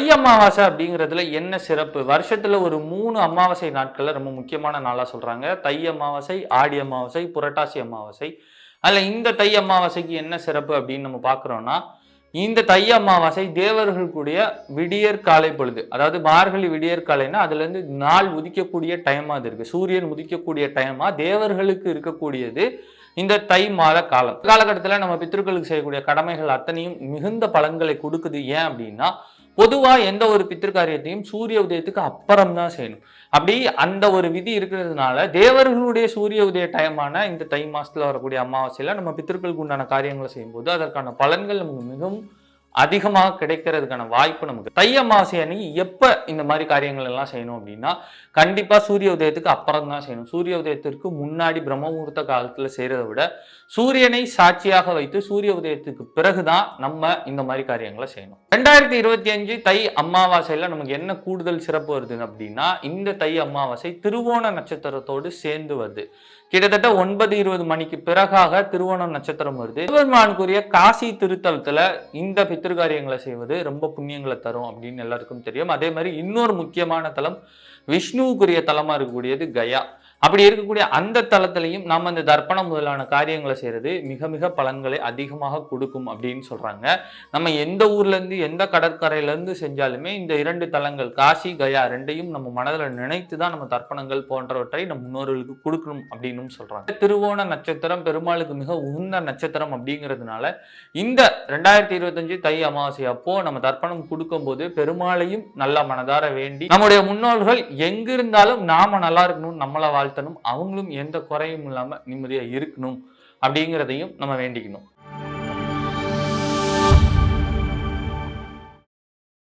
தை அமாவாசை அப்படிங்கிறதுல என்ன சிறப்பு? வருஷத்துல ஒரு மூணு அமாவாசை நாட்கள்ல ரொம்ப முக்கியமான நாளா சொல்றாங்க. தை அமாவாசை ஆடி அமாவாசை புரட்டாசி அமாவாசை. அதில் இந்த தை அமாவாசைக்கு என்ன சிறப்பு அப்படின்னு நம்ம பார்க்குறோம்னா இந்த தை அமாவாசை தேவர்களுக்குடைய விடியற் காலை பொழுது. அதாவது மார்கழி விடியற் காலைன்னா அதுல இருந்து நாள் உதிக்கக்கூடிய டைமா அது இருக்கு. சூரியன் உதிக்கக்கூடிய டைமா தேவர்களுக்கு இருக்கக்கூடியது இந்த தை மாத காலம். காலகட்டத்தில் நம்ம பித்ருக்களுக்கு செய்யக்கூடிய கடமைகள் அத்தனையும் மிகுந்த பலன்களை கொடுக்குது. ஏன் அப்படின்னா பொதுவா எந்த ஒரு பித்திருக்காரியத்தையும் சூரிய உதயத்துக்கு அப்புறம் தான் செய்யணும். அப்படி அந்த ஒரு விதி இருக்கிறதுனால தேவர்களுடைய சூரிய உதய டைமான இந்த தை மாசத்துல வரக்கூடிய அமாவாசையில நம்ம பித்திருக்களுக்கு உண்டான காரியங்களை செய்யும்போது அதற்கான பலன்கள் நமக்கு மிகவும் அதிகமாக கிடைக்கிறதுக்கான வாய்ப்பு நமக்கு. தை அமாவாசை அன்னைக்கு எப்ப இந்த மாதிரி காரியங்கள் எல்லாம் செய்யணும் அப்படின்னா கண்டிப்பா சூரிய உதயத்துக்கு அப்புறம் தான் செய்யணும். சூரிய உதயத்திற்கு முன்னாடி பிரம்ம முகூர்த்த காலத்துல செய்யறதை விட சூரியனை சாட்சியாக வைத்து சூரிய உதயத்துக்கு பிறகுதான் நம்ம இந்த மாதிரி காரியங்களை செய்யணும். ரெண்டாயிரத்தி இருபத்தி அஞ்சு தை அமாவாசையில் நமக்கு என்ன கூடுதல் சிறப்பு வருது அப்படின்னா இந்த தை அமாவாசை திருவோண நட்சத்திரத்தோடு சேர்ந்து வருது. கிட்டத்தட்ட ஒன்பது இருபது மணிக்கு பிறகாக திருவோணம் நட்சத்திரம் வருது. சிவபெருமானுக்குரிய காசி திருத்தலத்துல இந்த பித்திருக்காரியங்களை செய்வது ரொம்ப புண்ணியங்களை தரும் அப்படின்னு எல்லாருக்கும் தெரியும். அதே மாதிரி இன்னொரு முக்கியமான தலம் விஷ்ணுவுக்குரிய தலமா இருக்கக்கூடியது கயா. அப்படி இருக்கக்கூடிய அந்த தளத்திலையும் நாம் அந்த தர்ப்பணம் முதலான காரியங்களை செய்கிறது மிக மிக பலன்களை அதிகமாக கொடுக்கும் அப்படின்னு சொல்கிறாங்க நம்ம எந்த ஊர்லேருந்து எந்த கடற்கரையிலேருந்து செஞ்சாலுமே இந்த இரண்டு தலங்கள் காசி கயா ரெண்டையும் நம்ம மனதில் நினைத்து தான் நம்ம தர்ப்பணங்கள் போன்றவற்றை நம் முன்னோர்களுக்கு கொடுக்கணும் அப்படின்னு சொல்கிறாங்க திருவோண நட்சத்திரம் பெருமாளுக்கு மிக உகந்த நட்சத்திரம் அப்படிங்கிறதுனால இந்த ரெண்டாயிரத்தி இருபத்தஞ்சு தை அமாவாசை அப்போ நம்ம தர்ப்பணம் கொடுக்கும்போது பெருமாளையும் நல்ல மனதார வேண்டி நம்முடைய முன்னோர்கள் எங்கிருந்தாலும் நாம நல்லா இருக்கணும் நம்மளை வாழ்த்தணும் அவங்களும் எந்த குறையும் இல்லாமல் நிம்மதியா இருக்கணும் அப்படிங்கிறதையும் நம்ம வேண்டிக்கணும்.